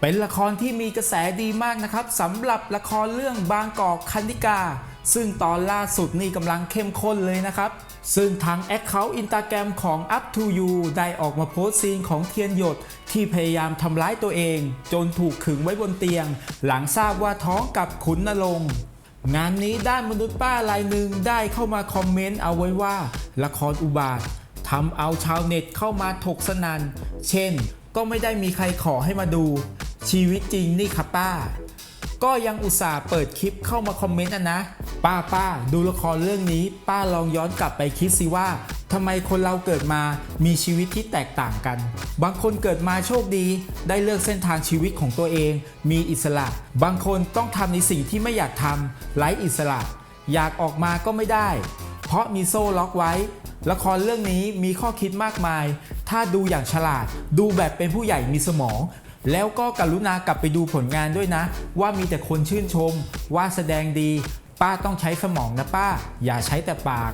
เป็นละครที่มีกระแสดีมากนะครับสำหรับละครเรื่องบางกอกคันธิกา ซึ่งตอนล่าสุดนี่กำลังเข้มข้นเลยนะครับ ซึ่งทางแอคเคาท์อินตาแกรมของ Up to You ได้ออกมาโพสต์ซีนของเทียนหยด ที่พยายามทำร้ายตัวเอง จนถูกขึงไว้บนเตียง หลังทราบว่าท้องกับขุนนรงค์งานนี้ด้านมนุษย์ป้ารายหนึ่งได้เข้ามาคอมเมนต์เอาไว้ว่า ละครอุบาททำเอาชาวเน็ตเข้ามาถกสนัน เช่น ก็ไม่ได้มีใครขอให้มาดู ชีวิตจริงนี่ค่ะป้า ก็ยังอุตส่าห์เปิดคลิปเข้ามาคอมเมนต์อะนะ ป้าป้าดูละครเรื่องนี้ ป้าลองย้อนกลับไปคิดสิว่าทำไมคนเราเกิดมามีชีวิตที่แตกต่างกัน บางคนเกิดมาโชคดี ได้เลือกเส้นทางชีวิตของตัวเอง มีอิสระ บางคนต้องทำในสิ่งที่ไม่อยากทำไร้อิสระ อยากออกมาก็ไม่ได้ เพราะมีโซ่ล็อกไว้ ละครเรื่องนี้มีข้อคิดมากมาย ถ้าดูอย่างฉลาด ดูแบบเป็นผู้ใหญ่มีสมอง แล้วก็กรุณากลับไปดูผลงานด้วยนะ ว่ามีแต่คนชื่นชม ว่าแสดงดี ป้าต้องใช้สมองนะป้า อย่าใช้แต่ปาก